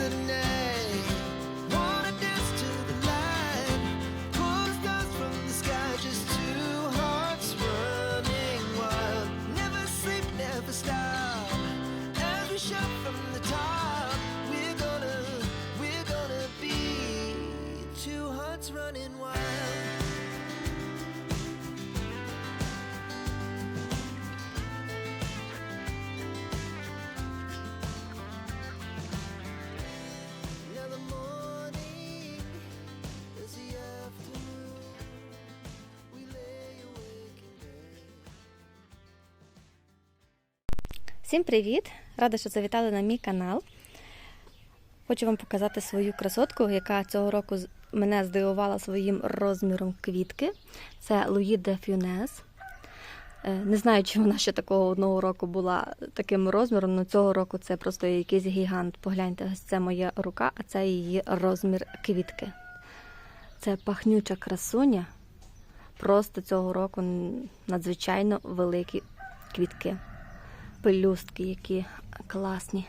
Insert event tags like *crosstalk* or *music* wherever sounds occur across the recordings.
The night, Всім привіт! Рада, що завітали на мій канал. Хочу вам показати свою красотку, яка цього року мене здивувала своїм розміром квітки. Це Луї де Фюнес. Не знаю, чи вона ще такого одного року була таким розміром, але цього року це просто якийсь гігант. Погляньте, ось це моя рука, а це її розмір квітки. Це пахнюча красуня. Просто цього року надзвичайно великі квітки пелюстки, які класні,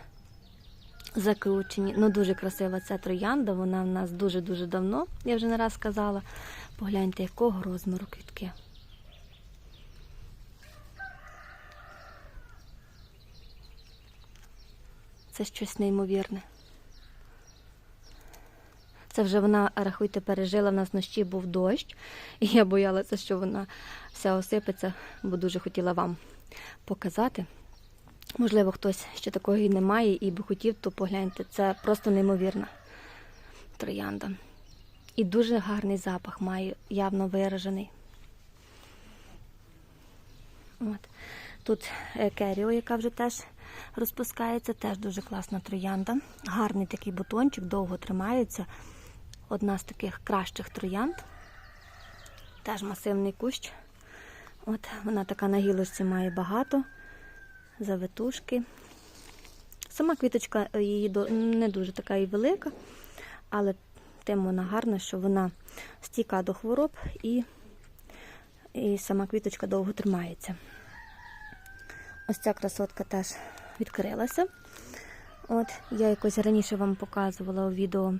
закручені. Ну, дуже красива ця троянда. Вона в нас дуже-дуже давно, я вже не раз сказала. Погляньте, якого розміру квітки. Це щось неймовірне. Це вже вона, рахуйте, пережила. В нас вночі був дощ, і я боялася, що вона вся осипеться, бо дуже хотіла вам показати. Можливо, хтось ще такої не має і би хотів, то погляньте. Це просто неймовірна троянда. І дуже гарний запах має, явно виражений. От. Тут е, керіо, яка вже теж розпускається, теж дуже класна троянда. Гарний такий бутончик, довго тримається. Одна з таких кращих троянд. Теж масивний кущ. От вона така на гілочці має багато завитушки. Сама квіточка е, її не дуже така і велика, але тим вона гарна, що вона стійка до хвороб і, і сама квіточка довго тримається. Ось ця красотка теж відкрилася. От, я якось раніше вам показувала у відео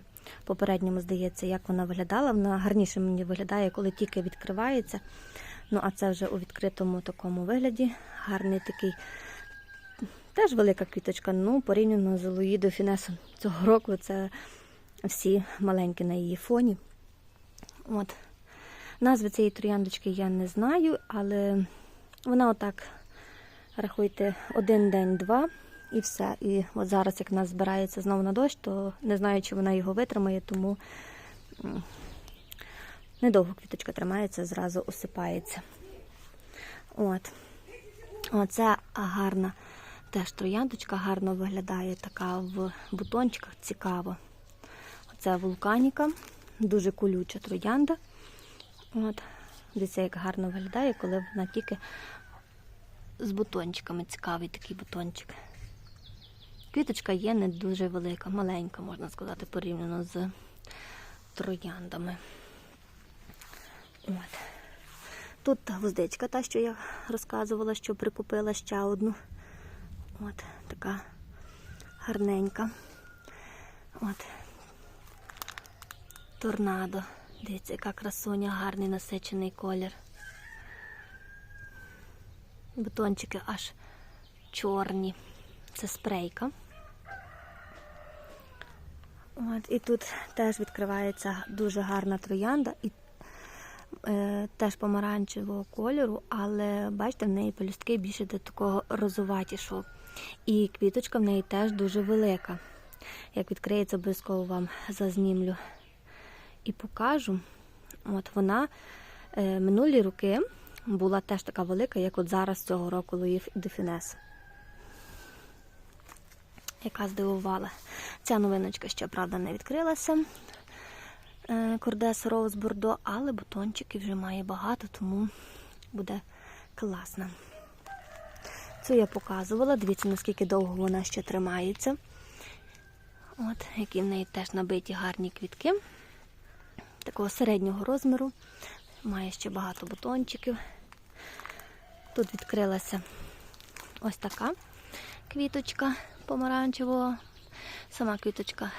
попередньому, здається, як вона виглядала. Вона гарніше мені виглядає, коли тільки відкривається. Ну, а це вже у відкритому такому вигляді. Гарний такий Теж велика квіточка, ну порівняно з Луїдо Фінесом цього року це всі маленькі на її фоні. От. Назви цієї трояндочки я не знаю, але вона отак, рахуйте, один день, два і все. І от зараз, як нас збирається знову на дощ, то не знаю, чи вона його витримає, тому недовго квіточка тримається, зразу осипається. От. Оце гарна теж трояндочка гарно виглядає, така в бутончиках цікаво. Оце вулканіка, дуже колюча троянда. От. Дивіться, як гарно виглядає, коли вона тільки з бутончиками цікавий такий бутончик. Квіточка є не дуже велика, маленька, можна сказати, порівняно з трояндами. От. Тут гвоздичка, та, що я розказувала, що прикупила ще одну. От така гарненька. От. Торнадо. Дивіться, яка красуня, гарний насичений колір. Бутончики аж чорні. Це спрейка. От, і тут теж відкривається дуже гарна троянда і е, теж помаранчевого кольору, але бачите, в неї пелюстки більше до такого розуватішого. І квіточка в неї теж дуже велика. Як відкриється, обов'язково вам зазнімлю і покажу. От вона е, минулі роки була теж така велика, як от зараз цього року Луїв Дефінес. яка здивувала. Ця новиночка ще, правда, не відкрилася. Кордес Роуз Бордо, але бутончиків вже має багато, тому буде класно. Цю я показувала. Дивіться, наскільки довго вона ще тримається. От, які в неї теж набиті гарні квітки. Такого середнього розміру. Має ще багато бутончиків. Тут відкрилася ось така квіточка помаранчевого. Сама квіточка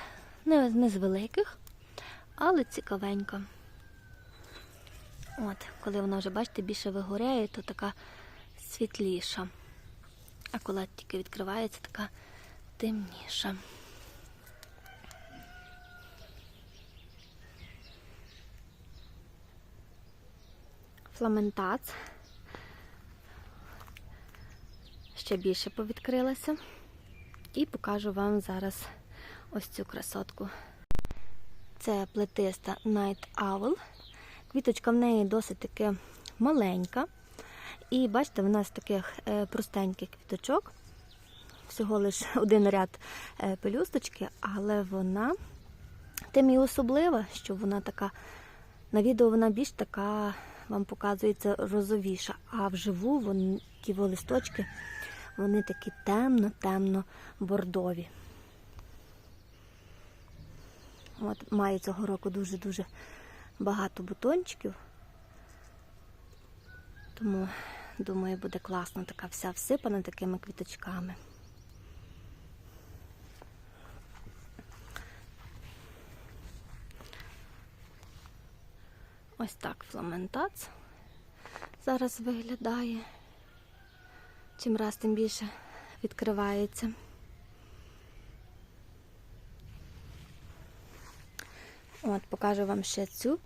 не, не з великих, але цікавенька. От, коли вона вже, бачите, більше вигоряє, то така світліша. А коли тільки відкривається, така темніша. Фламентац. Ще більше повідкрилася. І покажу вам зараз ось цю красотку. Це плетиста Night Owl. Квіточка в неї досить таки маленька. І бачите, вона з таких е, простеньких квіточок. Всього лише *laughs* один ряд е, пелюсточки, але вона тим і особлива, що вона така. На відео вона більш така, вам показується, розовіша, а вживу вони, ті листочки, вони такі темно-темно бордові. От має цього року дуже-дуже багато бутончиків. Тому, думаю, буде класно така вся всипана такими квіточками. Ось так фламентац зараз виглядає. Чим раз тим більше відкривається. От, покажу вам ще цю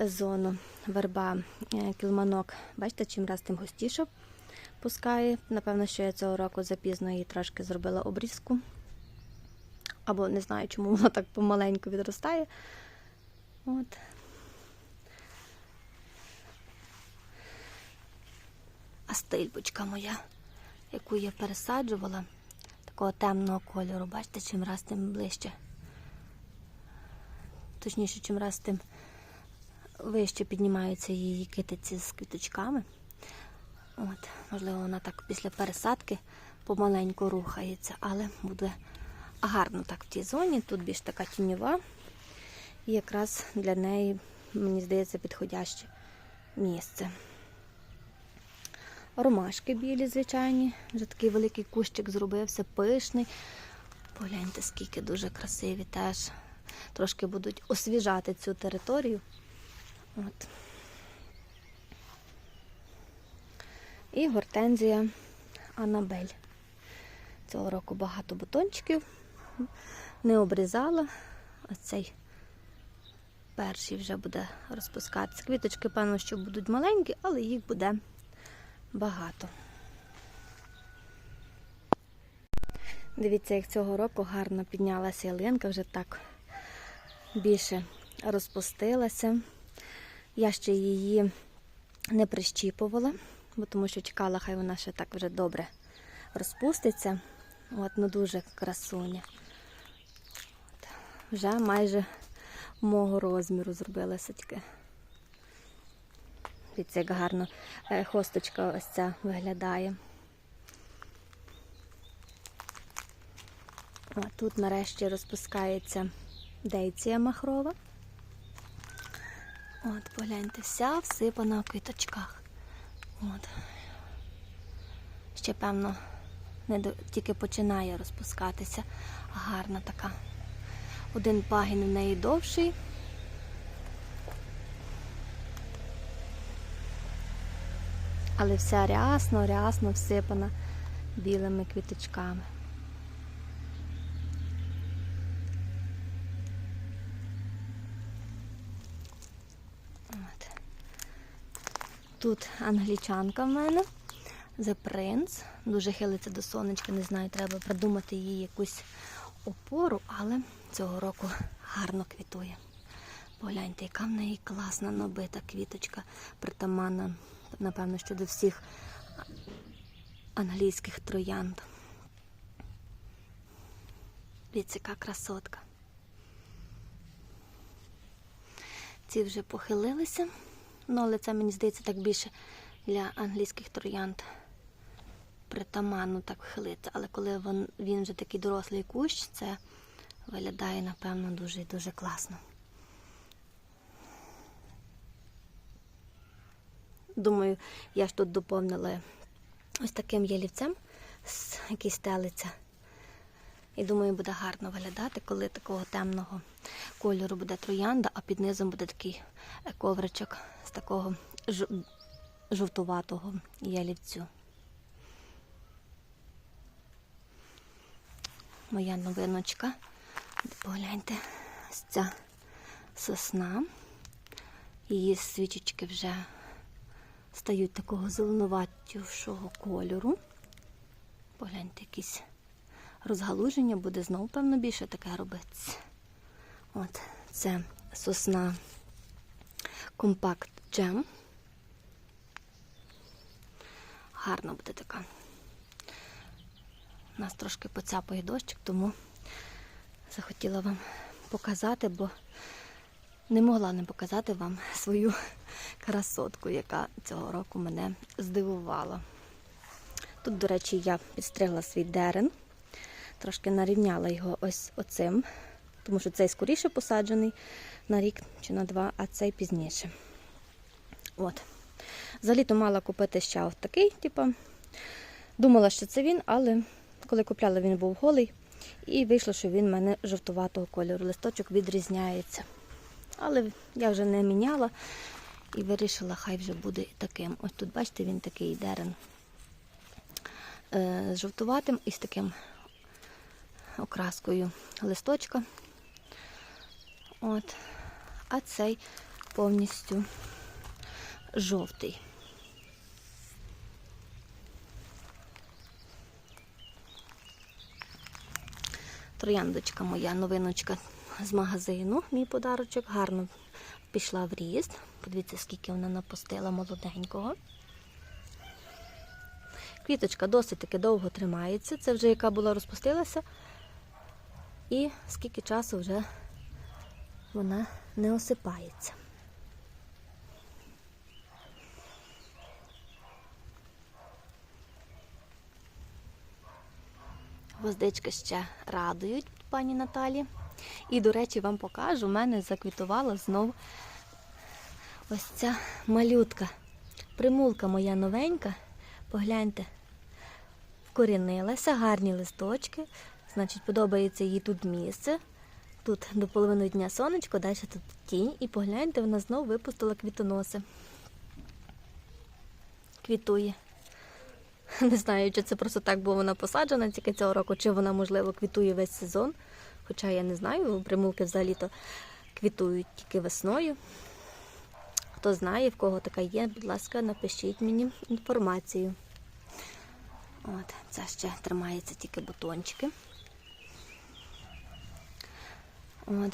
зону верба е, кілманок. Бачите, чим раз тим густіше пускає. Напевно, що я цього року запізно її трошки зробила обрізку. Або не знаю, чому воно так помаленьку відростає. От. А стильбочка моя, яку я пересаджувала, такого темного кольору, бачите, чим раз тим ближче. Точніше, чим раз тим вище піднімаються її китиці з квіточками. От, можливо, вона так після пересадки помаленьку рухається, але буде гарно так в тій зоні. Тут більш така тіньова. І якраз для неї, мені здається, підходяще місце. Ромашки білі, звичайні. Вже такий великий кущик зробився, пишний. Погляньте, скільки дуже красиві теж. Трошки будуть освіжати цю територію. От. І гортензія Анабель. Цього року багато бутончиків. Не обрізала. Оцей перший вже буде розпускатися. Квіточки, певно, що будуть маленькі, але їх буде багато. Дивіться, як цього року гарно піднялася ялинка, вже так більше розпустилася. Я ще її не прищіпувала, бо тому що чекала, хай вона ще так вже добре розпуститься. От, ну дуже красуня. От, вже майже мого розміру зробилася таке. Дивіться, як гарно е, хосточка ось ця виглядає. О, тут нарешті розпускається дейція махрова. От, погляньте, вся всипана в квіточках. От. Ще, певно, не до... тільки починає розпускатися. Гарна така. Один пагін в неї довший. Але вся рясно, рясно всипана білими квіточками. Тут англічанка в мене. The Prince. Дуже хилиться до сонечка, не знаю, треба придумати їй якусь опору, але цього року гарно квітує. Погляньте, яка в неї класна набита квіточка, притаманна, напевно, що до всіх англійських троянд. Дивіться, яка красотка. Ці вже похилилися. Ну, але це, мені здається, так більше для англійських троянд притаманно так хилиться. Але коли він, він вже такий дорослий кущ, це виглядає, напевно, дуже і дуже класно. Думаю, я ж тут доповнила ось таким ялівцем, який стелиться. І думаю, буде гарно виглядати, коли такого темного кольору буде троянда, а під низом буде такий е, ковричок такого жовтуватого ялівцю. Моя новиночка. Погляньте, ось ця сосна. Її свічечки вже стають такого зеленуватішого кольору. Погляньте, якісь розгалуження буде знову, певно, більше таке робиться. От, це сосна компакт джем. Гарна буде така. У нас трошки поцяпає дощик, тому захотіла вам показати, бо не могла не показати вам свою красотку, яка цього року мене здивувала. Тут, до речі, я підстригла свій дерен, трошки нарівняла його ось оцим, тому що цей скоріше посаджений на рік чи на два, а цей пізніше. От. Взагалі-то мала купити ще ось такий, типу. Думала, що це він, але коли купляла, він був голий. І вийшло, що він в мене жовтуватого кольору. Листочок відрізняється. Але я вже не міняла і вирішила, хай вже буде таким. Ось тут, бачите, він такий дерен е, з жовтуватим і з таким окраскою листочка. От. А цей повністю жовтий. Трояндочка моя новиночка з магазину, мій подарочок, гарно пішла в ріст. Подивіться, скільки вона напустила молоденького. Квіточка досить таки довго тримається. Це вже яка була розпустилася. І скільки часу вже вона не осипається. Гвоздички ще радують пані Наталі. І, до речі, вам покажу, в мене заквітувала знов ось ця малютка. Примулка моя новенька. Погляньте, вкорінилася, гарні листочки. Значить, подобається їй тут місце. Тут до половини дня сонечко, далі тут тінь. І погляньте, вона знов випустила квітоноси. Квітує. *laughs* Не знаю, чи це просто так, бо вона посаджена тільки цього року, чи вона, можливо, квітує весь сезон. Хоча я не знаю, примулки взагалі-то квітують тільки весною. Хто знає, в кого така є, будь ласка, напишіть мені інформацію. От, це ще тримається тільки бутончики. От.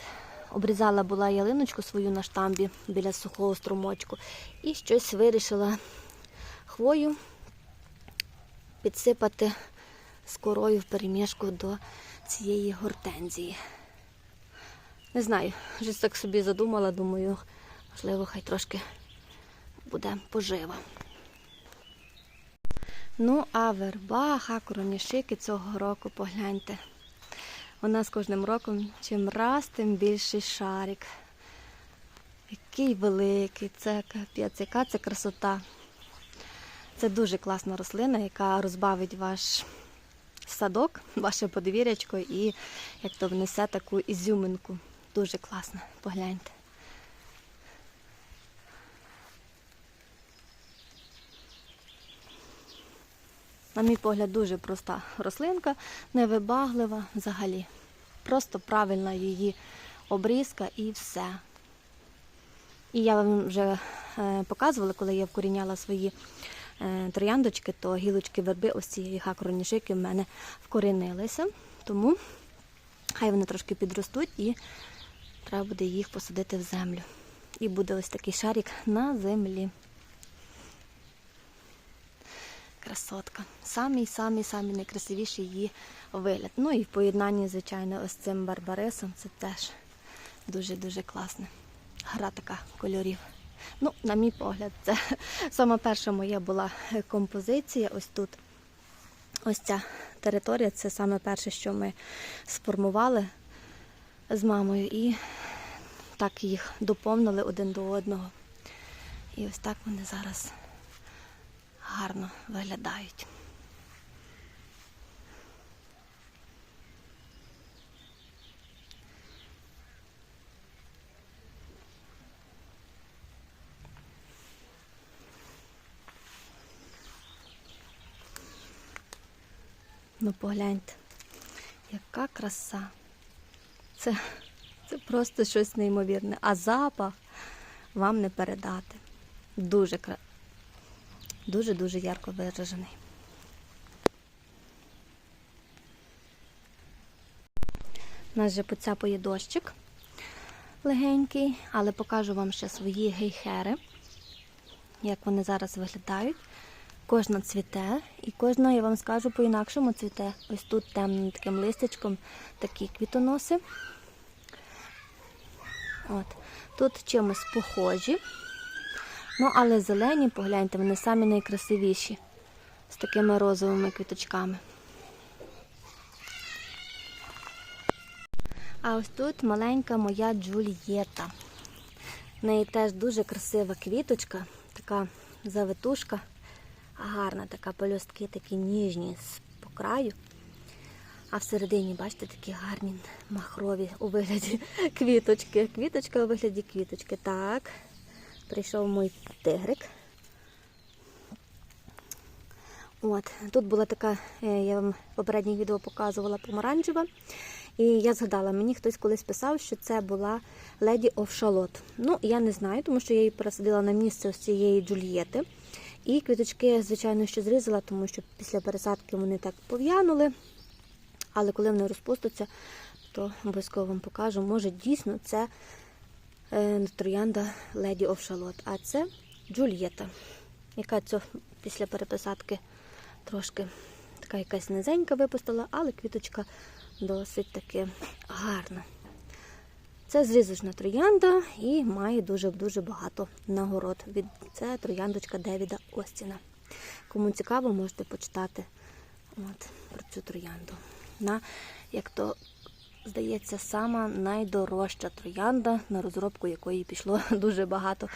Обрізала була ялиночку свою на штамбі біля сухого струмочку і щось вирішила хвою підсипати з корою в перемішку до цієї гортензії. Не знаю, щось так собі задумала, думаю, можливо, хай трошки буде пожива. Ну, а верба, хакуромішики цього року, погляньте. Вона з кожним роком чим раз, тим більший шарик. Який великий, це капець, яка це красота. Це дуже класна рослина, яка розбавить ваш садок, *laughs* ваше подвір'ячко і як то внесе таку ізюминку. Дуже класно, погляньте. На мій погляд, дуже проста рослинка, невибаглива взагалі. Просто правильна її обрізка і все. І я вам вже е, показувала, коли я вкоріняла свої трояндочки, то гілочки верби ось цієї хакроніжики в мене вкорінилися. Тому хай вони трошки підростуть і треба буде їх посадити в землю. І буде ось такий шарик на землі. красотка. Самий самий самий найкрасивіший її вигляд. Ну і в поєднанні, звичайно, ось цим барбарисом це теж дуже-дуже класна. Гра така кольорів. Ну, на мій погляд, це саме перша моя була композиція. Ось тут. Ось ця територія це саме перше, що ми сформували з мамою, і так їх доповнили один до одного. І ось так вони зараз гарно виглядають. Ну погляньте, яка краса. Це, це просто щось неймовірне. А запах вам не передати. Дуже дуже-дуже ярко виражений. У нас вже поцяпує дощик легенький, але покажу вам ще свої гейхери, як вони зараз виглядають. Кожна цвіте, і кожна, я вам скажу, по-інакшому цвіте. Ось тут темним таким листячком такі квітоноси. От. Тут чимось похожі. Ну, але зелені, погляньте, вони самі найкрасивіші з такими розовими квіточками. А ось тут маленька моя Джульєта. В неї теж дуже красива квіточка, така завитушка, гарна така пелюстки, такі ніжні по краю. А всередині, бачите, такі гарні махрові у вигляді *laughs* квіточки. Квіточка у вигляді квіточки. Так, прийшов мій тигрик. От, тут була така, е, я вам в попередніх відео показувала помаранчева. І я згадала, мені хтось колись писав, що це була леді Овшалот. Ну, я не знаю, тому що я її пересадила на місце ось цієї Джульєти. І квіточки, звичайно, що зрізала, тому що після пересадки вони так пов'янули. Але коли вони розпустяться, то обов'язково вам покажу. Може, дійсно це е, троянда леді Овшалот, а це Джульєта, яка цього після переписадки трошки така якась низенька випустила, але квіточка досить таки гарна. Це зрізочна троянда і має дуже-дуже багато нагород. Це трояндочка Девіда Остіна. Кому цікаво, можете почитати от, про цю троянду. На, як то здається, сама найдорожча троянда, на розробку якої пішло *laughs* дуже багато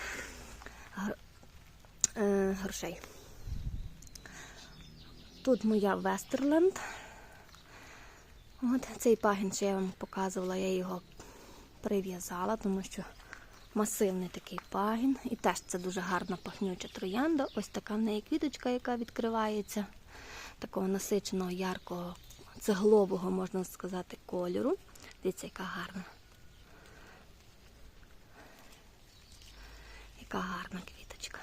е, грошей. Тут моя Вестерленд. От цей пагін, що я вам показувала, я його прив'язала, тому що масивний такий пагін. І теж це дуже гарна пахнюча троянда. Ось така в неї квіточка, яка відкривається, такого насиченого, яркого, цеглового, можна сказати, кольору. Дивіться, яка гарна. Яка гарна квіточка.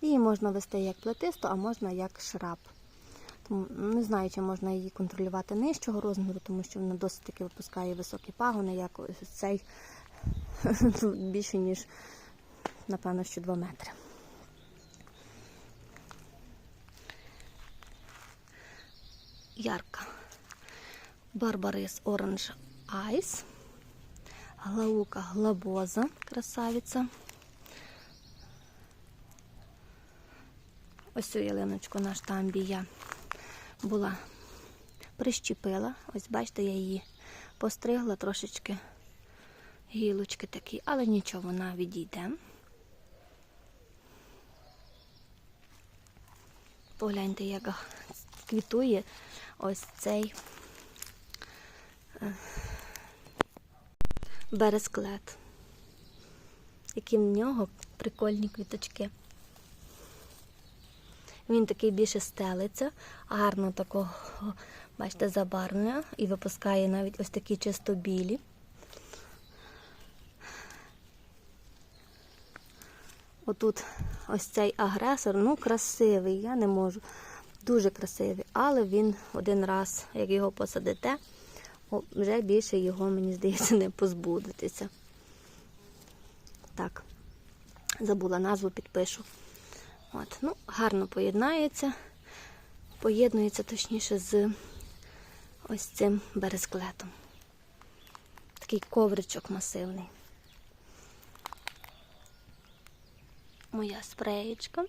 Її можна вести як плетисто, а можна як шраб. Тому не знаю, чи можна її контролювати нижчого розміру, тому що вона досить таки випускає високі пагони, як ось цей *laughs* більше, ніж, напевно, що 2 метри. Ярка. Барбарис Оранж Айс. Глаука Глабоза, красавиця. Ось цю ялиночку на штамбі я була прищепила. Ось бачите, я її постригла трошечки гілочки такі, але нічого, вона відійде. Погляньте, як квітує ось цей е, бересклет. Які в нього прикольні квіточки. Він такий більше стелиться, гарно такого, бачите, забарвлення і випускає навіть ось такі чисто білі. Отут ось цей агресор, ну красивий, я не можу. Дуже красивий, але він один раз, як його посадите, вже більше його, мені здається, не позбудетеся. Так. Забула назву, підпишу. От, ну, гарно поєднається. Поєднується точніше з ось цим бересклетом. Такий ковричок масивний. Моя спреєчка.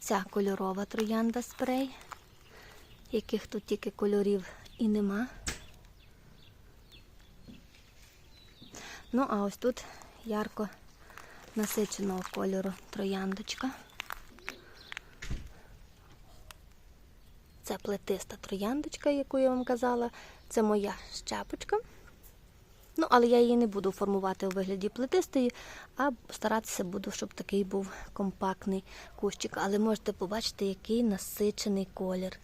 Ця кольорова троянда спрей, яких тут тільки кольорів і нема. Ну, а ось тут ярко насиченого кольору трояндочка. Це плетиста трояндочка, яку я вам казала. Це моя щепочка. Ну, але я її не буду формувати у вигляді плетистої, а старатися буду, щоб такий був компактний кущик. Але можете побачити, який насичений колір.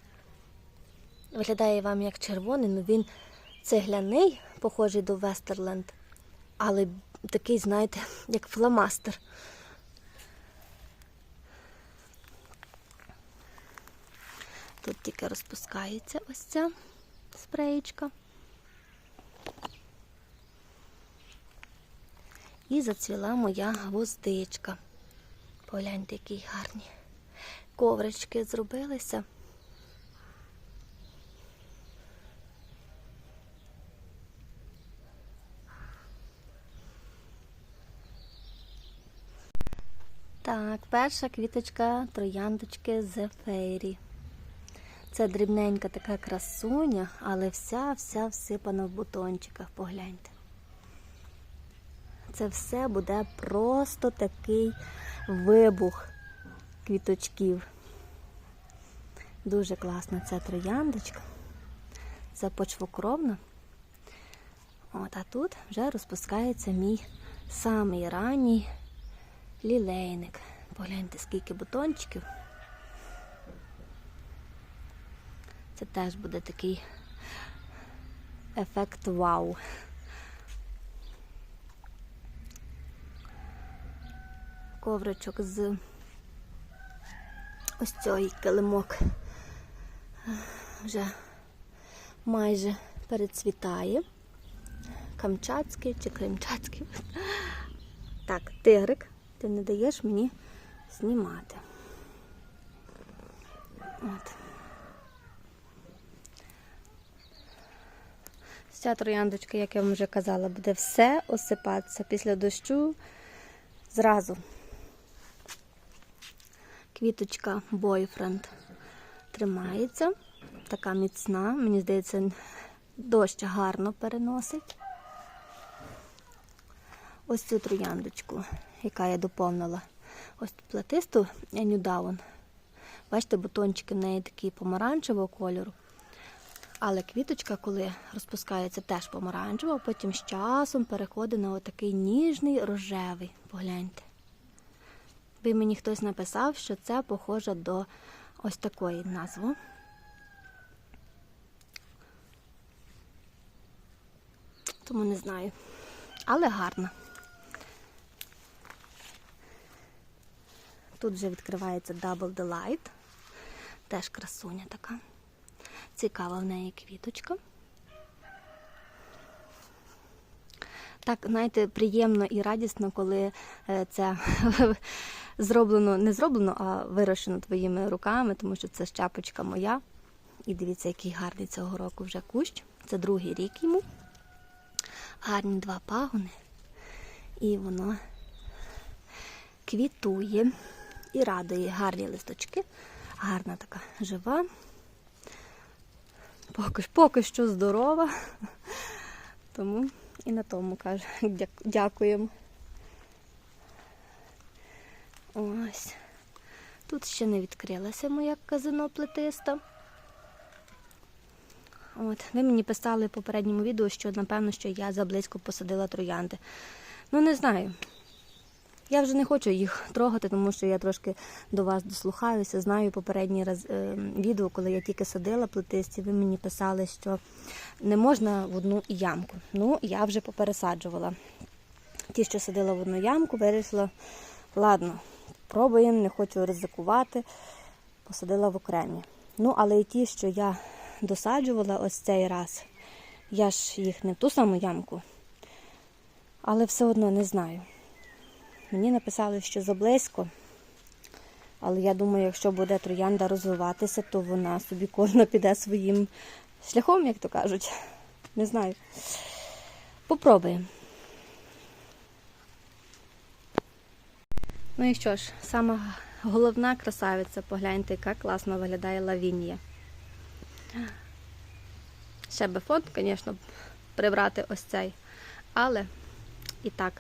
Виглядає вам як червоний, але він цегляний, похожий до Вестерленд, але такий, знаєте, як фломастер. Тут тільки розпускається ось ця спреєчка. І зацвіла моя гвоздичка. Погляньте, які гарні коврички зробилися. Так, перша квіточка трояндочки Зефейрі. Це дрібненька така красуня, але вся-вся всипана в бутончиках. Погляньте. Це все буде просто такий вибух квіточків. Дуже класна ця трояндочка. Це почвокровна. От, а тут вже розпускається мій самий ранній лілейник. Погляньте, скільки бутончиків. Це теж буде такий ефект вау. Ковричок з ось цей килимок вже майже перецвітає. Камчатський чи кримчатський. Так, тигрик, ти не даєш мені знімати. От. Ця трояндочка, як я вам вже казала, буде все осипатися після дощу зразу. Квіточка Бойфренд тримається, така міцна. Мені здається, дощ гарно переносить. Ось цю трояндочку, яка я доповнила. Ось платисту Нюдаун. Бачите, бутончики в неї такі помаранчевого кольору. Але квіточка, коли розпускається, теж помаранчева, а потім з часом переходить на отакий ніжний рожевий. Погляньте. Би мені хтось написав, що це похоже до ось такої назви. Тому не знаю. Але гарна. Тут вже відкривається Double Delight. Теж красуня така. Цікава в неї квіточка. Так, знаєте, приємно і радісно, коли е, це *laughs* зроблено, не зроблено, а вирощено твоїми руками, тому що це щапочка моя. І дивіться, який гарний цього року вже кущ. Це другий рік йому. Гарні два пагони. І воно квітує і радує гарні листочки. Гарна така жива. Поки, поки що здорова. Тому і на тому кажу, дякуємо. Ось. Тут ще не відкрилася моя казино плетиста. От. Ви мені писали в попередньому відео, що напевно, що я заблизько посадила троянди. Ну, не знаю. Я вже не хочу їх трогати, тому що я трошки до вас дослухаюся. Знаю попередній раз е, відео, коли я тільки садила плетисті, ви мені писали, що не можна в одну ямку. Ну, я вже попересаджувала. Ті, що садила в одну ямку, вирішила, ладно, пробуємо, не хочу ризикувати. Посадила в окремі. Ну, але і ті, що я досаджувала ось цей раз, я ж їх не в ту саму ямку, але все одно не знаю. Мені написали, що заблизько. Але я думаю, якщо буде троянда розвиватися, то вона собі кожна піде своїм шляхом, як то кажуть. Не знаю. Попробуємо. Ну і що ж, сама головна красавиця, погляньте, яка класно виглядає лавінія. Ще би фон, звісно, прибрати ось цей. Але і так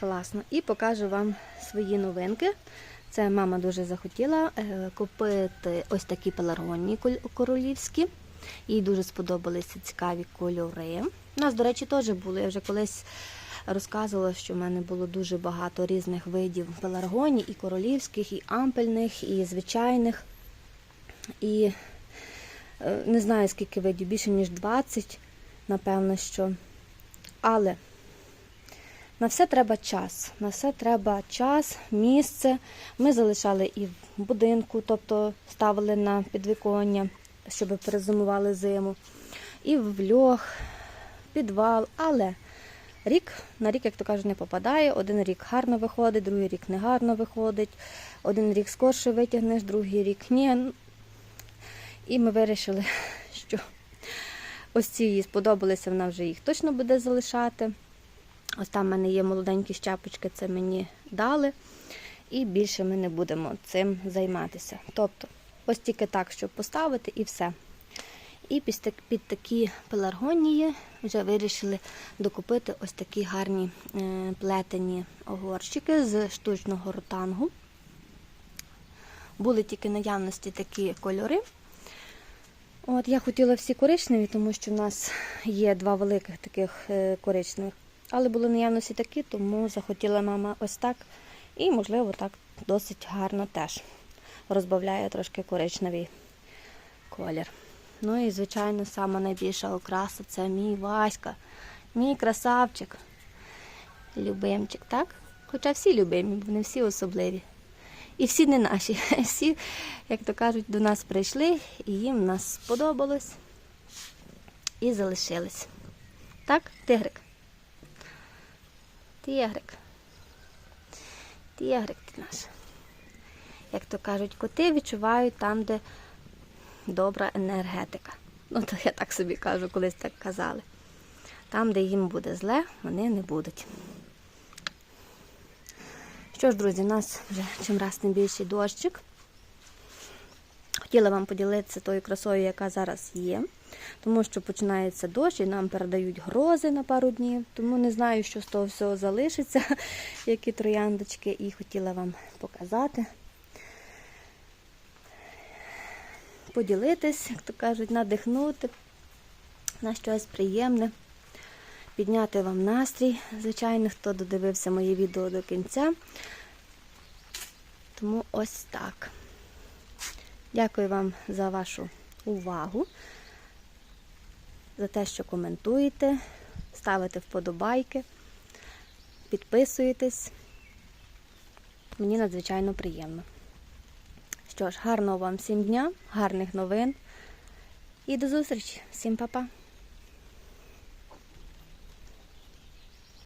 класно. І покажу вам свої новинки. Це мама дуже захотіла е, купити ось такі пеларгонії королівські. Їй дуже сподобалися цікаві кольори. У нас, до речі, теж були. Я вже колись розказувала, що в мене було дуже багато різних видів пеларгоній, і королівських, і ампельних, і звичайних. І е, не знаю, скільки видів, більше ніж 20, напевно, що. Але на все треба час. На все треба час, місце. Ми залишали і в будинку, тобто ставили на підвіконня, щоб перезимували зиму, і в льох, підвал. Але рік на рік, як то кажуть, не попадає. Один рік гарно виходить, другий рік не гарно виходить. Один рік скорше витягнеш, другий рік ні. І ми вирішили, що ось ці їй сподобалися, вона вже їх точно буде залишати. Ось там в мене є молоденькі щапочки, це мені дали. І більше ми не будемо цим займатися. Тобто, ось тільки так, щоб поставити і все. І під, такі пеларгонії вже вирішили докупити ось такі гарні е, плетені огорщики з штучного ротангу. Були тільки наявності такі кольори. От я хотіла всі коричневі, тому що в нас є два великих таких е, коричневих. Але були наявності такі, тому захотіла мама ось так. І, можливо, так досить гарно теж розбавляє трошки коричневий колір. Ну і, звичайно, сама найбільша окраса це мій Васька, мій красавчик. Любимчик, так? Хоча всі любимі, бо не всі особливі. І всі не наші. *laughs* Всі, як то кажуть, до нас прийшли, і їм нас сподобалось і залишились. Так, тигрик? Тигрик. Тигрик ти наш. Як то кажуть, коти відчувають там, де добра енергетика. Ну, то я так собі кажу, колись так казали. Там, де їм буде зле, вони не будуть. Що ж, друзі, у нас вже чим раз тим більший дощик. Хотіла вам поділитися тою красою, яка зараз є, тому що починається дощ і нам передають грози на пару днів, тому не знаю, що з того всього залишиться, *laughs* які трояндочки, і хотіла вам показати. Поділитись, як то кажуть, надихнути на щось приємне, підняти вам настрій, звичайно, хто додивився моє відео до кінця. Тому ось так. Дякую вам за вашу увагу, за те, що коментуєте, ставите вподобайки, підписуєтесь. Мені надзвичайно приємно. Що ж, гарного вам всім дня, гарних новин і до зустрічі. Всім па-па!